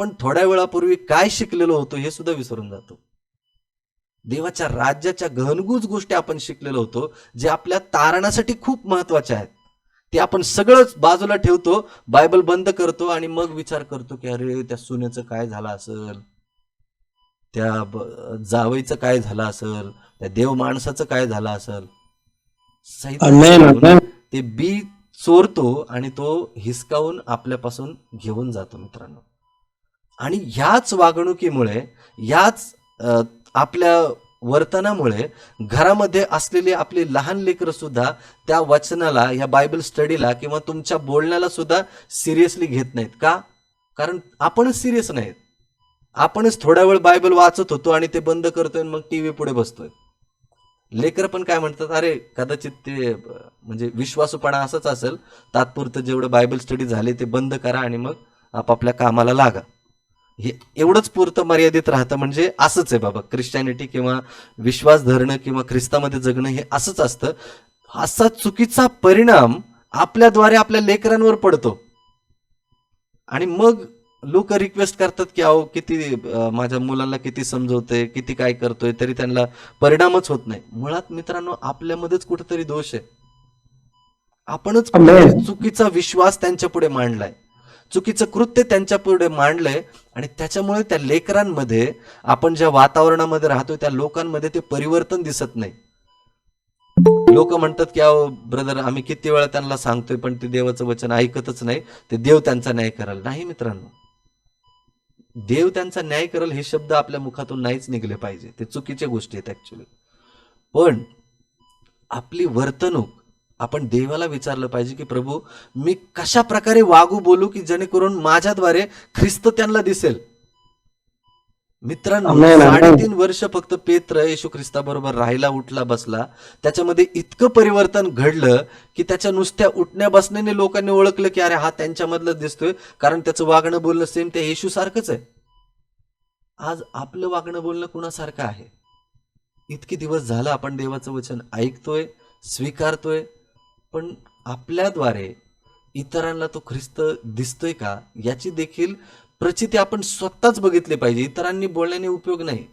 आपण थोड्या वेळापूर्वी काय शिकलेलो होतो हे सुद्धा विसरून जातो. देवाच्या राज्याच्या गहनगूज गोष्टी आपण शिकलेलो होतो जे आपल्या तारणासाठी खूप महत्त्वाच्या आहेत. ते आपण सगळंच बाजूला ठेवतो बायबल बंद करतो आणि मग विचार करतो की अरे त्या सुनेचं काय झालं असेल? त्या जावईचं काय झालं असेल? त्या देव माणसाचं काय झालं असेल. ते बी चोरतो आणि तो हिसकावून आपल्यापासून घेऊन जातो मित्रांनो. आणि ह्याच वागणुकीमुळे याच आपल्या वर्तनामुळे घरामध्ये असलेली आपली लहान लेकरं सुद्धा त्या वचनाला या बायबल स्टडीला किंवा तुमच्या बोलण्याला सुद्धा सिरियसली घेत नाहीत. का? कारण आपणच सिरियस नाहीत. आपणच थोडा वेळ बायबल वाचत होतो आणि ते बंद करतोय आणि मग टीव्ही पुढे बसतोय. लेकर पण काय म्हणतात अरे कदाचित ते म्हणजे विश्वासूपणा असंच असेल. तात्पुरतं जेवढं बायबल स्टडी झाले ते बंद करा आणि मग आपापल्या कामाला लागा. हे एवढंच पुरतं मर्यादित राहतं म्हणजे असंच आहे बाबा. ख्रिश्चॅनिटी किंवा विश्वास धरणं किंवा ख्रिस्तामध्ये जगणं हे असंच असतं. असा चुकीचा परिणाम आपल्याद्वारे आपल्या लेकरांवर पडतो. आणि मग लोक रिक्वेस्ट करतात की अहो किती माझ्या मुलांना किती समजवतोय किती काय करतोय तरी त्यांना परिणामच होत नाही. मुळात मित्रांनो आपल्यामध्येच कुठेतरी दोष आहे. आपणच चुकीचा विश्वास त्यांच्या पुढे मांडलाय. चुकीचं कृत्य त्यांच्या पुढे मांडलंय आणि त्याच्यामुळे त्या लेकरांमध्ये आपण ज्या वातावरणामध्ये राहतोय त्या लोकांमध्ये ते परिवर्तन दिसत नाही. लोक म्हणतात की अहो ब्रदर आम्ही किती वेळा त्यांना सांगतोय पण ते देवाचं वचन ऐकतच नाही. ते देव त्यांचा न्याय कराल. नाही मित्रांनो. देव त्यांचा न्याय करल हे शब्द आपल्या मुखातून नाहीच निघले पाहिजे. ते चुकीच्या गोष्टी आहेत ऍक्च्युली पण आपली वर्तणूक आपण देवाला विचारलं पाहिजे की प्रभू मी कशा प्रकारे वागू बोलू की जेणेकरून माझ्याद्वारे ख्रिस्त त्यांना दिसेल? मित्रांनो. साडेतीन वर्ष फक्त पेत्र येशू ख्रिस्ताबरोबर राहायला उठला बसला. त्याच्यामध्ये इतकं परिवर्तन घडलं की त्याच्या नुसत्या उठण्या बसण्याने लोकांनी ओळखलं की अरे हा त्यांच्यामधलं दिसतोय. कारण त्याचं वागणं बोलणं सेम त्या येशू सारखंच आहे. आज आपलं वागणं बोलणं कुणासारखं आहे? इतके दिवस झालं आपण देवाचं वचन ऐकतोय स्वीकारतोय पण आपल्याद्वारे इतरांना तो ख्रिस्त दिसतोय का याची देखील प्रचिती आपण स्वतःच बघितली पाहिजे. इतरांनी बोलण्याने उपयोग नाही.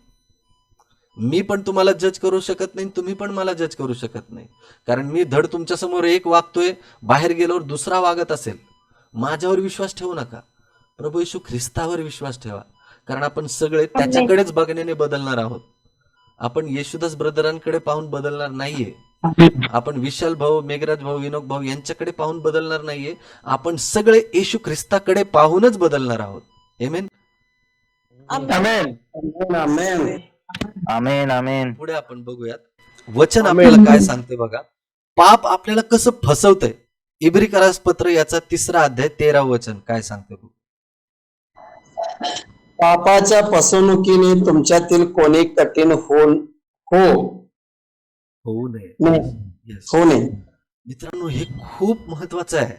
मी पण तुम्हाला जज करू शकत नाही तुम्ही पण मला जज करू शकत नाही. कारण मी धड तुमच्यासमोर एक वागतोय बाहेर गेल्यावर दुसरा वागत असेल. माझ्यावर विश्वास ठेवू नका. प्रभू येशू ख्रिस्तावर विश्वास ठेवा. कारण आपण सगळे त्याच्याकडेच बघण्याने बदलणार आहोत. आपण येशुदास ब्रदरांकडे पाहून बदलणार नाहीये. आपण विशाल भाऊ मेघराज भाऊ विनोद भाऊ यांच्याकडे पाहून बदलणार नाहीये. आपण सगळे येशू ख्रिस्ताकडे पाहूनच बदलणार आहोत. एमेन. आमेन आमेन पुढे आपण बघूयात. वचन. आपल्याला काय सांगते बघा. पाप आपल्याला कसं फसवतंय? इब्री करास पत्र याचा तिसरा अध्याय तेरा वचन काय सांगते बघ. पापाच्या फसवणुकीने तुमच्यातील कोणी कठीण होऊन हो. होऊ नये. नाही, Yes. हो नये. मित्रांनो हे खूप महत्वाचं आहे.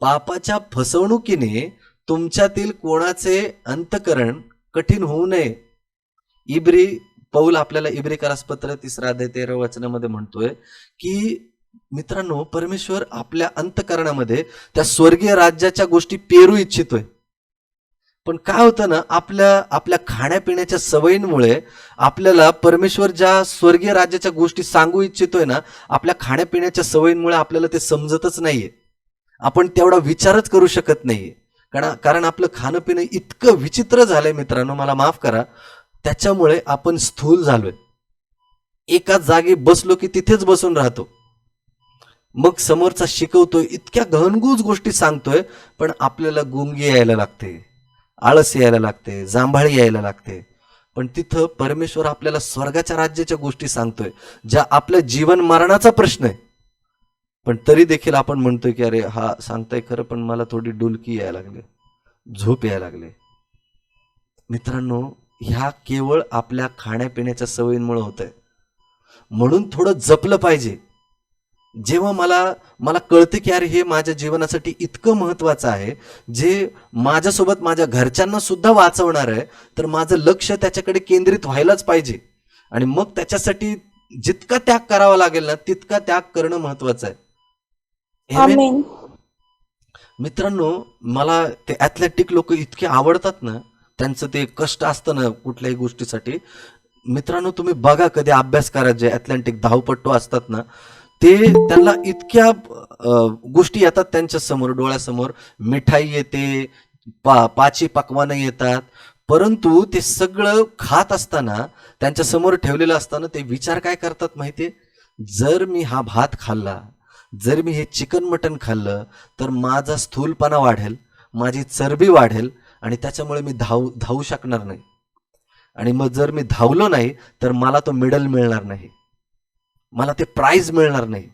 पापाच्या फसवणुकीने तुमच्यातील कोणाचे अंतकरण कठीण होऊ नये. इब्री पौल आपल्याला इब्री करासपत्र तिसरा अध्याय तेरा वचनामध्ये म्हणतोय की मित्रांनो परमेश्वर आपल्या अंतकरणामध्ये त्या स्वर्गीय राज्याच्या गोष्टी पेरू इच्छितोय. पण काय होतं ना आपल्या आपल्या खाण्यापिण्याच्या सवयींमुळे आपल्याला परमेश्वर ज्या स्वर्गीय राज्याच्या गोष्टी सांगू इच्छितोय ना आपल्या खाण्यापिण्याच्या सवयींमुळे आपल्याला ते समजतच नाहीये. आपण तेवढा विचारच करू शकत नाहीये. कारण कारण आपलं खाणं पिणं इतकं विचित्र झालंय मित्रांनो मला माफ करा. त्याच्यामुळे आपण स्थूल झालोय. एका जागी बसलो की तिथेच बसून राहतो. मग समोरचा शिकवतोय इतक्या गहनगूज गोष्टी सांगतोय पण आपल्याला गुंगी यायला लागते. आळस यायला लागते जांभाळी यायला लागते. पण तिथं परमेश्वर आपल्याला स्वर्गाच्या राज्याच्या गोष्टी सांगतोय ज्या आपल्या जीवन मरणाचा प्रश्न आहे. पण तरी देखील आपण म्हणतोय की अरे हा सांगताय खरं पण मला थोडी डुलकी यायला लागली झोप यायला लागले. मित्रांनो ह्या केवळ आपल्या खाण्यापिण्याच्या सवयींमुळे होत आहे म्हणून थोडं जपलं पाहिजे. जेव्हा मला मला कळते की अरे हे माझ्या जीवनासाठी इतकं महत्वाचं आहे जे माझ्यासोबत माझ्या घरच्यांना सुद्धा वाचवणार आहे तर माझं लक्ष त्याच्याकडे केंद्रित व्हायलाच पाहिजे. आणि मग त्याच्यासाठी जितका त्याग करावा लागेल ना तितका त्याग करणं महत्वाचं आहे. मित्रांनो मला ते ॲथलेटिक लोक इतके आवडतात ना त्यांचं ते कष्ट असतं ना कुठल्याही गोष्टीसाठी. मित्रांनो तुम्ही बघा कधी अभ्यास करा जे ॲथलेटिक धावपट्टू असतात ना ते त्यांना इतक्या गोष्टी येतात त्यांच्यासमोर डोळ्यासमोर. मिठाई येते पा पाची पकवानं येतात. परंतु ते सगळं खात असताना त्यांच्यासमोर ठेवलेलं असताना ते विचार काय करतात माहितीये जर मी हा भात खाल्ला जर मी हे चिकन मटन खाल्लं तर माझा स्थूलपणा वाढेल माझी चरबी वाढेल आणि त्याच्यामुळे मी धाव धावू शकणार नाही. आणि मग जर मी धावलो नाही तर मला तो मेडल मिळणार नाही. मला ते प्राइज मिळणार नाही.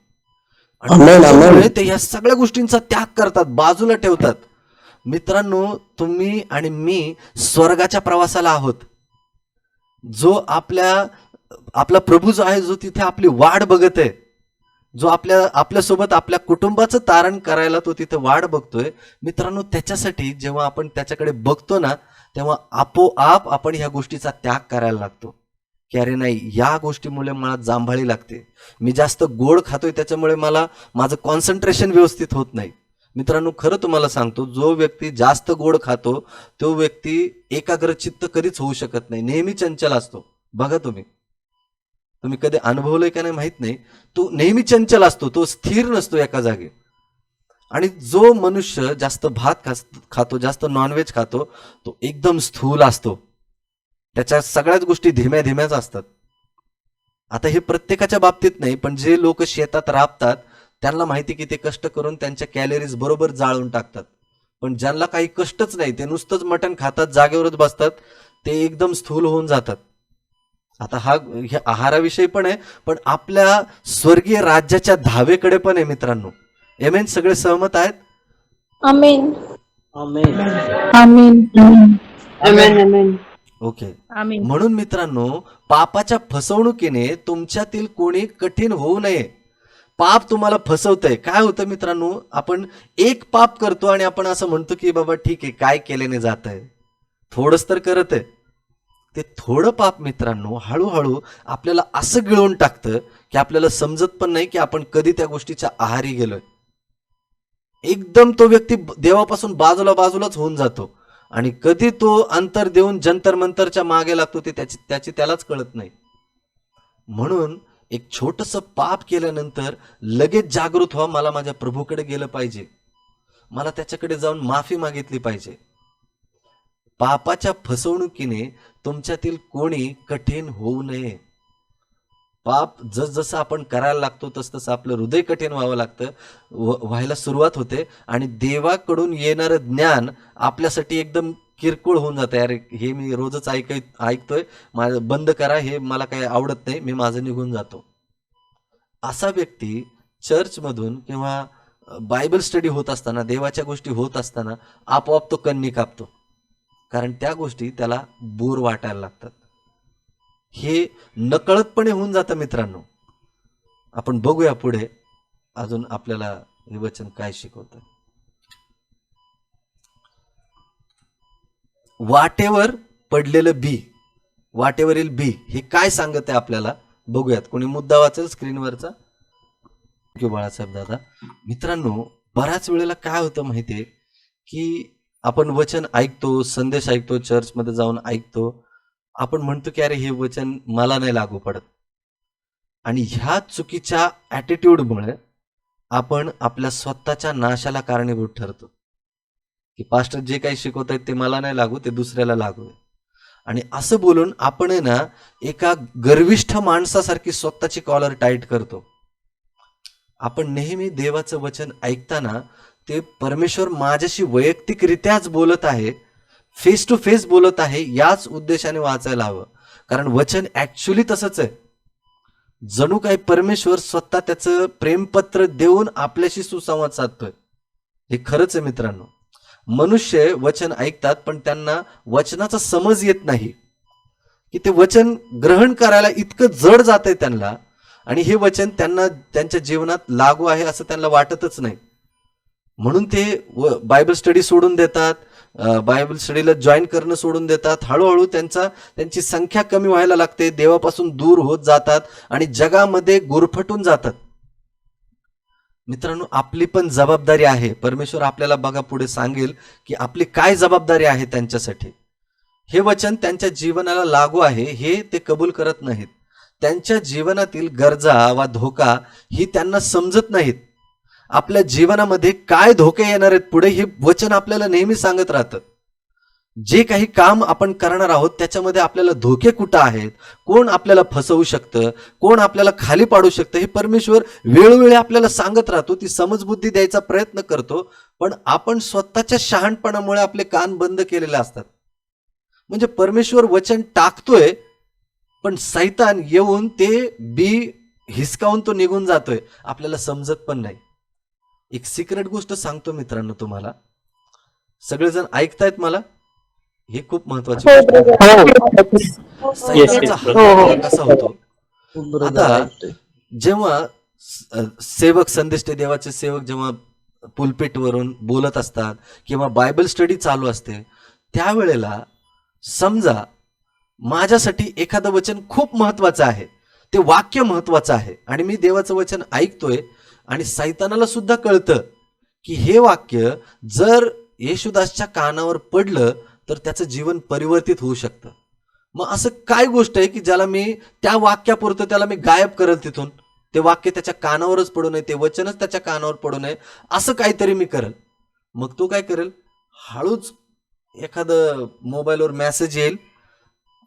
आणि ते या सगळ्या गोष्टींचा त्याग करतात बाजूला ठेवतात. मित्रांनो तुम्ही आणि मी स्वर्गाच्या प्रवासाला आहोत. जो आपल्या आपला प्रभू जो आहे जो तिथे आपली वाट बघत आहे जो आपल्या आपल्यासोबत आपल्या कुटुंबाचं तारण करायला तो तिथे वाट बघतोय मित्रांनो त्याच्यासाठी जेव्हा आपण त्याच्याकडे बघतो ना तेव्हा आपोआप आपण ह्या गोष्टीचा त्याग करायला लागतो. की अरे नाही या गोष्टीमुळे मला जांभाळी लागते. मी जास्त गोड खातोय त्याच्यामुळे मला माझं कॉन्सन्ट्रेशन व्यवस्थित होत नाही. मित्रांनो खरं तुम्हाला सांगतो जो व्यक्ती जास्त गोड खातो तो व्यक्ती एकाग्रचित्त कधीच होऊ शकत नाही. नेहमी चंचल असतो. बघा तुम्ही. तुम्ही कधी अनुभवलंय का नाही माहीत नाही. तो नेहमी चंचल असतो. तो स्थिर नसतो एका जागी. आणि जो मनुष्य जास्त भात खास- खातो जास्त नॉनव्हेज खातो तो एकदम स्थूल असतो. त्याच्या सगळ्याच गोष्टी धीम्या धीम्याच असतात. आता हे प्रत्येकाच्या बाबतीत नाही पण जे लोक शेतात राबतात त्यांना माहिती की ते कष्ट करून त्यांच्या कॅलरीज बरोबर जाळून टाकतात. पण ज्यांना काही कष्टच नाही ते नुसतंच मटण खातात जागेवरच बसतात ते एकदम स्थूल होऊन जातात. आता हा हे आहाराविषयी पण आहे पण आपल्या स्वर्गीय राज्याच्या धावेकडे पण आहे मित्रांनो. एमेन सगळे सहमत आहेत. Amen Amen. Amen, amen. Okay. म्हणून मित्रांनो पापाच्या फसवणुकीने तुमच्यातील कोणी कठीण होऊ नये. पाप तुम्हाला फसवतंय. काय होतं मित्रांनो आपण एक पाप करतो आणि आपण असं म्हणतो की बाबा ठीक आहे काय केल्याने जात आहे थोडंच तर करत आहे ते थोडं पाप मित्रांनो हळूहळू आपल्याला असं गिळून टाकतं की आपल्याला समजत पण नाही की आपण कधी त्या गोष्टीच्या आहारी गेलोय. एकदम तो व्यक्ती देवापासून बाजूला बाजूलाच होऊन जातो. आणि कधी तो अंतर देऊन जंतर मंतरच्या मागे लागतो ते त्याची त्याची त्यालाच कळत नाही. म्हणून एक छोटस पाप केल्यानंतर लगेच जागृत व्हा मला माझ्या प्रभूकडे गेलं पाहिजे. मला त्याच्याकडे जाऊन माफी मागितली पाहिजे. पापाच्या फसवणुकीने तुमच्यातील कोणी कठीण होऊ नये. पाप जसजसं आपण करायला लागतो तसतसं आपलं हृदय कठीण व्हावं लागतं व- व्हायला सुरुवात होते आणि देवाकडून येणारं ज्ञान आपल्यासाठी एकदम किरकोळ होऊन जातं. अरे हे मी रोजच ऐक ऐकतोय माझं बंद करा हे मला काही आवडत नाही मी माझं निघून जातो. असा व्यक्ती चर्चमधून किंवा बायबल स्टडी होत असताना देवाच्या गोष्टी होत असताना आपोआप तो कन्नी कापतो. कारण त्या गोष्टी त्याला बोर वाटायला लागतात. हे नकळतपणे होऊन जातं मित्रांनो. आपण बघूया पुढे अजून आपल्याला हे वचन काय शिकवतं. वाटेवर पडलेलं बी वाटेवरील बी हे काय सांगत आहे आपल्याला? बघूयात. कोणी मुद्दा वाचेल स्क्रीनवरचा? की बाळासाहेब दादा. मित्रांनो बऱ्याच वेळेला काय होतं माहितीये की आपण वचन ऐकतो संदेश ऐकतो चर्चमध्ये जाऊन ऐकतो आपण म्हणतो की अरे हे वचन मला नाही लागू पडत. आणि ह्या चुकीच्या ॲटिट्यूडमुळे आपण आपल्या स्वतःच्या नाशाला कारणीभूत ठरतो. की पास्टर जे काही शिकवत आहेत ते मला नाही लागू ते दुसऱ्याला लागू आहे. आणि असं बोलून आपण आहे ना एका गर्विष्ठ माणसासारखी स्वतःची कॉलर टाईट करतो. आपण नेहमी देवाचं वचन ऐकताना ते परमेश्वर माझ्याशी वैयक्तिकरित्याच बोलत आहे फेस टू फेस बोलत आहे याच उद्देशाने वाचायला हवं. कारण वचन ऍक्च्युली तसंच आहे. जणू काही परमेश्वर स्वतः त्याचं प्रेमपत्र देऊन आपल्याशी सुसंवाद साधतोय. हे खरंच आहे मित्रांनो. मनुष्य वचन ऐकतात पण त्यांना वचनाचा समज येत नाही. की ते वचन ग्रहण करायला इतकं जड जात आहे त्यांना आणि हे वचन त्यांना त्यांच्या जीवनात लागू आहे असं त्यांना वाटतच नाही. म्हणून ते व- बायबल स्टडी सोडून देतात बायबल स्टडीला जॉईन करणं सोडून देतात. हळूहळू त्यांचा त्यांची संख्या कमी व्हायला लागते. देवापासून दूर होत जातात आणि जगामध्ये गुरफटून जातात. मित्रांनो आपली पण जबाबदारी आहे. परमेश्वर आपल्याला बघा पुढे सांगेल की आपली काय जबाबदारी आहे त्यांच्यासाठी. हे वचन त्यांच्या जीवनाला लागू आहे. हे ते कबूल करत नाहीत. त्यांच्या जीवनातील गरजा वा धोका ही त्यांना समजत नाहीत. आपल्या जीवनामध्ये काय धोके येणार आहेत पुढे हे वचन आपल्याला नेहमी सांगत राहतं. जे काही काम आपण करणार आहोत त्याच्यामध्ये आपल्याला धोके कुठं आहेत? कोण आपल्याला फसवू शकतं? कोण आपल्याला खाली पाडू शकतं? हे परमेश्वर वेळोवेळी आपल्याला सांगत राहतो ती समजबुद्धी द्यायचा प्रयत्न करतो पण आपण स्वतःच्या शहाणपणामुळे आपले कान बंद केलेले असतात. म्हणजे परमेश्वर वचन टाकतोय पण सैतान येऊन ते बी हिसकावून तो निघून जातोय. आपल्याला समजत पण नाही. एक सिक्रेट गोष्ट सांगतो मित्रांनो तुम्हाला. सगळेजण ऐकतायत मला? हे खूप महत्वाची हो हो, हो. कसा होतो? आता-. जेव्हा सेवक संदेष्टे देवाचे सेवक जेव्हा पुलपिटवरून बोलत असतात किंवा बायबल स्टडी चालू असते त्यावेळेला समजा माझ्यासाठी एखादं वचन खूप महत्वाचं आहे ते वाक्य महत्वाचं आहे आणि मी देवाचं वचन ऐकतोय आणि सैतानाला सुद्धा कळतं की हे वाक्य जर येशुदासच्या कानावर पडलं तर त्याचं जीवन परिवर्तित होऊ शकतं. मग असं काय गोष्ट आहे की ज्याला मी त्या वाक्यापुरतं त्याला मी गायब करेल तिथून? ते वाक्य त्याच्या कानावरच पडू नये ते वचनच त्याच्या कानावर पडू नये असं काहीतरी मी करेल. मग तो काय करेल? हळूच एखादं मोबाईलवर मेसेज येईल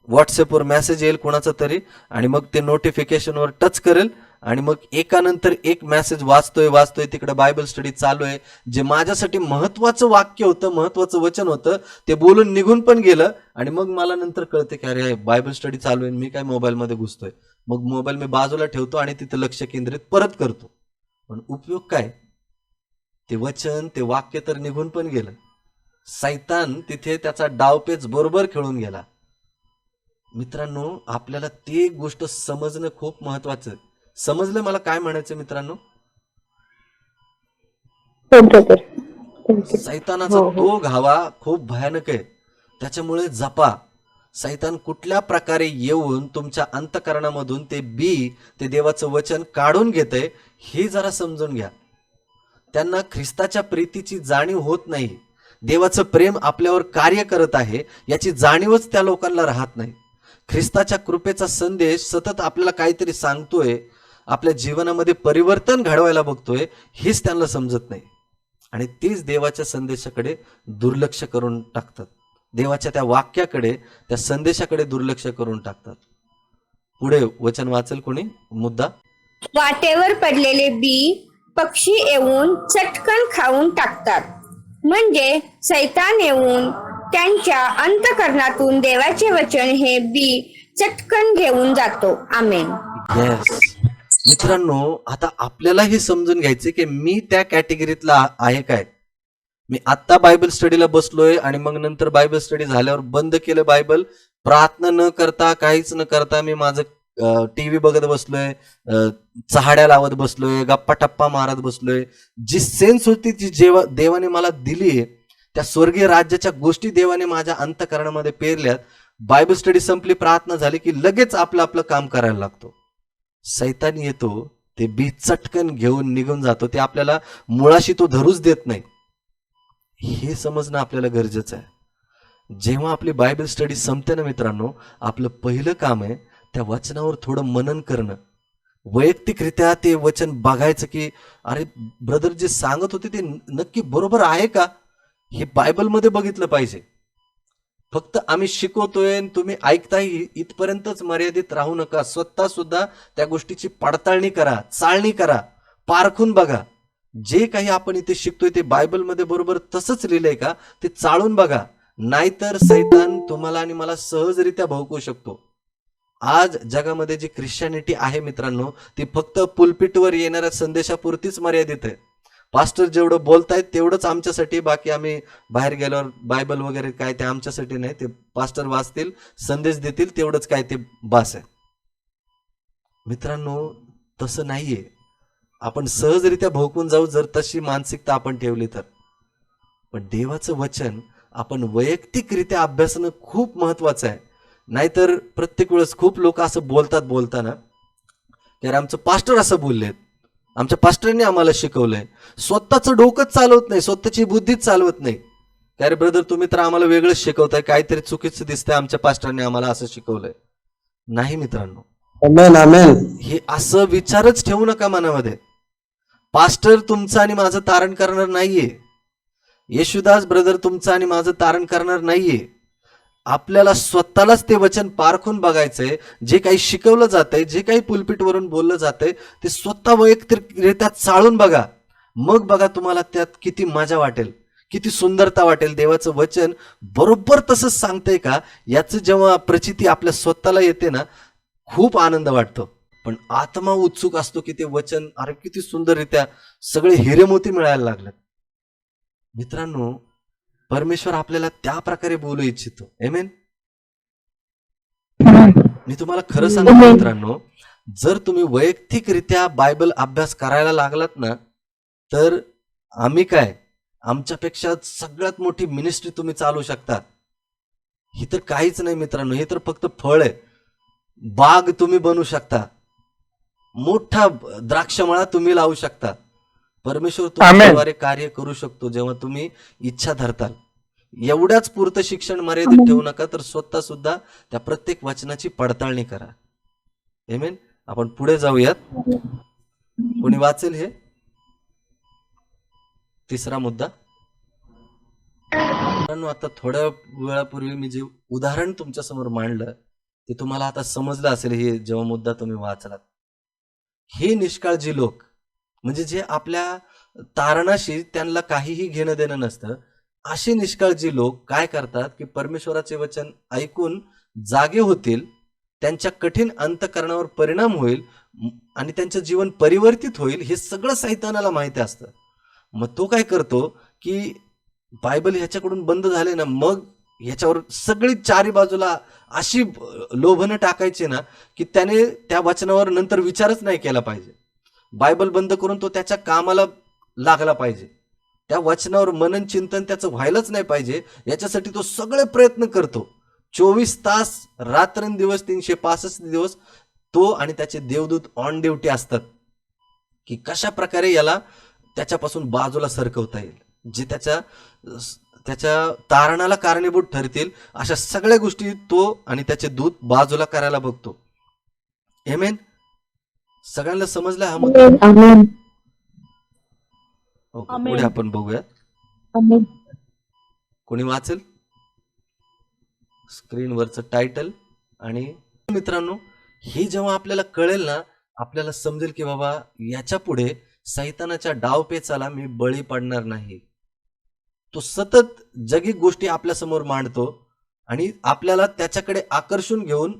व्हॉट्सअपवर मेसेज येईल कोणाचा तरी आणि मग ते नोटिफिकेशनवर टच करेल आणि मग एकानंतर एक मेसेज वाचतोय वाचतोय तिकडे बायबल स्टडी चालू आहे जे माझ्यासाठी महत्वाचं वाक्य होतं महत्वाचं वचन होतं ते बोलून निघून पण गेलं. आणि मग मला नंतर कळते की अरे बायबल स्टडी चालू आहे मी काय मोबाईलमध्ये घुसतोय. मग मोबाईल मी बाजूला ठेवतो आणि तिथं लक्ष केंद्रित परत करतो. पण उपयोग काय? ते वचन ते वाक्य तर निघून पण गेलं. सैतान तिथे त्याचा डावपेच बरोबर खेळून गेला. मित्रांनो आपल्याला ते गोष्ट समजणं खूप महत्वाचं आहे. समजलं मला काय म्हणायचं मित्रांनो? सैतानाचा हो, हो. तो घावा खूप भयानक आहे. त्याच्यामुळे जपा. सैतान कुठल्या प्रकारे येऊन तुमच्या अंतकरणामधून ते बी ते देवाचं वचन काढून घेतंय हे जरा समजून घ्या. त्यांना ख्रिस्ताच्या प्रीतीची जाणीव होत नाही. देवाचं प्रेम आपल्यावर कार्य करत आहे याची जाणीवच त्या लोकांना राहत नाही. ख्रिस्ताच्या कृपेचा संदेश सतत आपल्याला काहीतरी सांगतोय आपल्या जीवनामध्ये परिवर्तन घडवायला बघतोय हेच त्यांना समजत नाही. आणि तेच देवाच्या संदेशाकडे दुर्लक्ष करून टाकतात. देवाच्या त्या वाक्याकडे त्या संदेशाकडे दुर्लक्ष करून टाकतात. पुढे वचन वाचेल कोणी? मुद्दा? वाटेवर पडलेले बी पक्षी येऊन चटकन खाऊन टाकतात. म्हणजे सैतान येऊन त्यांच्या अंतकरणातून देवाचे वचन हे बी चटकन घेऊन जातो. आमेन. येस मित्रांनो आता आपल्याला हे समजून घ्यायचे की मी त्या कॅटेगरीतला आहे काय? मी आत्ता बायबल स्टडीला बसलोय आणि मग नंतर बायबल स्टडी झाल्यावर बंद केलं बायबल. प्रार्थना न करता काहीच न करता मी माझं टीव्ही बघत बसलोय चहाड्या लावत बसलोय गप्पा टप्पा मारत बसलोय. जी सेन्स होती ती जेव्हा देवाने मला दिली त्या स्वर्गीय राज्याच्या गोष्टी देवाने माझ्या अंतकरणामध्ये पेरल्यात. बायबल स्टडी संपली प्रार्थना झाली की लगेच आपलं आपलं काम करायला लागतो. सैतान येतो ते बी चटकन घेऊन निघून जातो ते आपल्याला मुळाशी तो धरूच देत नाही. हे समजणं आपल्याला गरजेचं आहे. जेव्हा आपली बायबल स्टडी संपते ना मित्रांनो आपलं पहिलं काम आहे त्या वचनावर थोडं मनन करणं. वैयक्तिकरित्या ते वचन बघायचं की अरे ब्रदर जे सांगत होते ते नक्की बरोबर आहे का? हे बायबलमध्ये बघितलं पाहिजे. फक्त आम्ही शिकवतोय आणि तुम्ही ऐकताय इथपर्यंतच मर्यादित राहू नका. स्वतः सुद्धा त्या गोष्टीची पडताळणी करा चाळणी करा पारखून बघा. जे काही आपण इथे शिकतोय ते बायबलमध्ये बरोबर तसंच लिहिलंय का ते चाळून बघा. नाहीतर सैतान तुम्हाला आणि मला सहजरित्या भोगवू शकतो. आज जगामध्ये जी ख्रिश्चॅनिटी आहे मित्रांनो ती फक्त पुलपिटवर येणाऱ्या संदेशापुरतीच मर्यादित आहे. पास्टर जेवढं बोलतायत तेवढंच आमच्यासाठी बाकी आम्ही बाहेर गेल्यावर बायबल वगैरे काय ते आमच्यासाठी नाही ते पास्टर वाचतील संदेश देतील तेवढंच काय ते बास आहे. मित्रांनो तसं नाहीये. आपण सहजरित्या भोकून जाऊ जर तशी मानसिकता आपण ठेवली तर. पण देवाचं वचन आपण वैयक्तिकरित्या अभ्यासणं खूप महत्वाचं आहे. नाहीतर प्रत्येक वेळेस खूप लोक असं बोलतात बोलताना की अरे आमचं पास्टर असं बोललेत. आमच्या पास्टरने आम्हाला शिकवलंय. स्वतःचं डोकंच चालवत नाही स्वतःची बुद्धीच चालवत नाही. काय रे ब्रदर तुम्ही तर आम्हाला वेगळंच शिकवताय काहीतरी चुकीचं दिसतंय आमच्या पास्टरने आम्हाला असं शिकवलंय. नाही मित्रांनो. हे असं विचारच ठेवू नका मनामध्ये. पास्टर तुमचं आणि माझं तारण करणार नाहीये. येशुदास ब्रदर तुमचं आणि माझं तारण करणार नाहीये. आपल्याला स्वतःलाच ते वचन पारखून बघायचंय. जे काही शिकवलं जातंय जे काही पुलपीटवरून बोललं जातंय ते स्वतः वैयक्तिकरित्या चाळून बघा. मग बघा तुम्हाला त्यात किती मजा वाटेल किती सुंदरता वाटेल. देवाचं वचन बरोबर तसंच सांगतंय का? याचं जेव्हा प्रचिती आपल्या स्वतःला येते ना खूप आनंद वाटतो. पण आत्मा उत्सुक असतो की ते वचन अरे किती सुंदररित्या सगळे हिरेमोती मिळायला लागलेत. मित्रांनो परमेश्वर आपल्याला त्या प्रकारे बोलू इच्छितो. एमेन मी तुम्हाला खरं सांगतो. मित्रांनो जर तुम्ही वैयक्तिकरित्या बायबल अभ्यास करायला लागलात ना तर आम्ही काय? आमच्यापेक्षा सगळ्यात मोठी मिनिस्ट्री तुम्ही चालू शकता ही तर काहीच नाही मित्रांनो हे तर फक्त फळ आहे. बाग तुम्ही बनवू शकता. मोठा द्राक्षमळा तुम्ही लावू शकता. परमेश्वर. तुमच्याद्वारे कार्य करू शकतो जेव्हा तुम्ही इच्छा धरताल. एवढ्याच पुरतं शिक्षण मर्यादित ठेवू नका तर स्वतः सुद्धा त्या प्रत्येक वचनाची पडताळणी करा. एमेन आपण पुढे जाऊयात. कोणी वाचेल हे? तिसरा मुद्दा. मित्रांनो आता थोड्या वेळापूर्वी मी जे उदाहरण तुमच्यासमोर मांडलं ते तुम्हाला आता समजलं असेल हे जेव्हा मुद्दा तुम्ही वाचलात. हे निष्काळजी लोक म्हणजे जे आपल्या तारणाशी त्यांना काहीही घेणं देणं नसतं असे निष्काळजी लोक काय करतात की परमेश्वराचे वचन ऐकून जागे होतील त्यांच्या कठीण अंतकरणावर परिणाम होईल आणि त्यांचं जीवन परिवर्तित होईल हे सगळं सैतानाला माहिती असतं. मग तो काय करतो की बायबल ह्याच्याकडून बंद झाले ना मग ह्याच्यावर सगळी चारी बाजूला अशी लोभनं टाकायची ना की त्याने त्या वचनावर नंतर विचारच नाही केला पाहिजे. बायबल बंद करून तो त्याच्या कामाला लागला पाहिजे. त्या वचनावर मनन चिंतन त्याचं व्हायलाच नाही पाहिजे. याच्यासाठी तो सगळे प्रयत्न करतो. चोवीस तास रात्रंदिवस तीनशे पासष्ट दिवस तो आणि त्याचे देवदूत ऑन ड्युटी असतात. की कशा प्रकारे याला त्याच्यापासून बाजूला सरकवता येईल? जे त्याच्या त्याच्या तारणाला कारणीभूत ठरतील अशा सगळ्या गोष्टी तो आणि त्याचे दूत बाजूला करायला बघतो. एमेन सगळ्यांना समजलं हा मुद्दा. पुढे आपण बघूया. कोणी वाचेल? स्क्रीनवरचं टायटल आणि मित्रांनो हे जेव्हा आपल्याला कळेल ना आपल्याला समजेल की बाबा याच्यापुढे सैतानाच्या डावपेचाला मी बळी पडणार नाही. तो सतत जगी गोष्टी आपल्यासमोर मांडतो आणि आपल्याला त्याच्याकडे आकर्षून घेऊन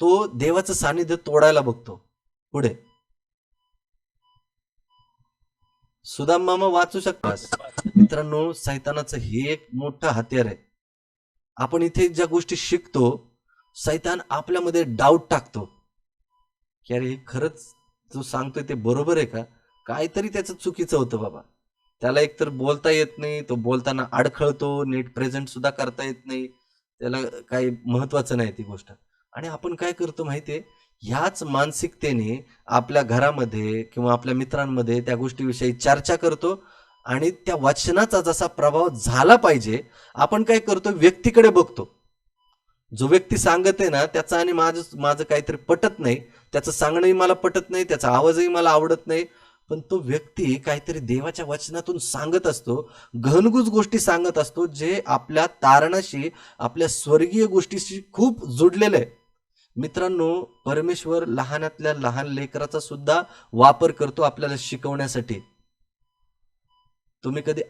तो देवाचं सानिध्य तोडायला बघतो. पुढे. सुदाम मामा वाचू शकतास मित्रांनो सैतानाचं हे एक मोठं हत्यार आहे. आपण इथे ज्या गोष्टी शिकतो सैतान आपल्यामध्ये डाऊट टाकतो. की अरे हे खरंच जो सांगतोय ते बरोबर आहे का? काहीतरी त्याचं चुकीचं होतं बाबा. त्याला एकतर बोलता येत नाही तो बोलताना अडखळतो नीट प्रेझेंट सुद्धा करता येत नाही. त्याला काही महत्वाचं नाही ती गोष्ट. आणि आपण काय करतो माहितीये? ह्याच मानसिकतेने आपल्या घरामध्ये किंवा आपल्या मित्रांमध्ये त्या गोष्टीविषयी चर्चा करतो आणि त्या वचनाचा जसा प्रभाव झाला पाहिजे आपण काय करतो? व्यक्तीकडे बघतो. जो व्यक्ती सांगत आहे ना त्याचं आणि माझं माझं काहीतरी पटत नाही. त्याचं सांगणंही मला पटत नाही त्याचा आवाजही मला आवडत नाही. पण तो व्यक्ती काहीतरी देवाच्या वचनातून सांगत असतो घनगुज गोष्टी सांगत असतो जे आपल्या तारणाशी आपल्या स्वर्गीय गोष्टीशी खूप जुडलेलं आहे. मित्रांनो परमेश्वर लहानातल्या लहान लेकराचा सुद्धा वापर करतो आपल्याला शिकवण्यासाठी. तुम्ही कधी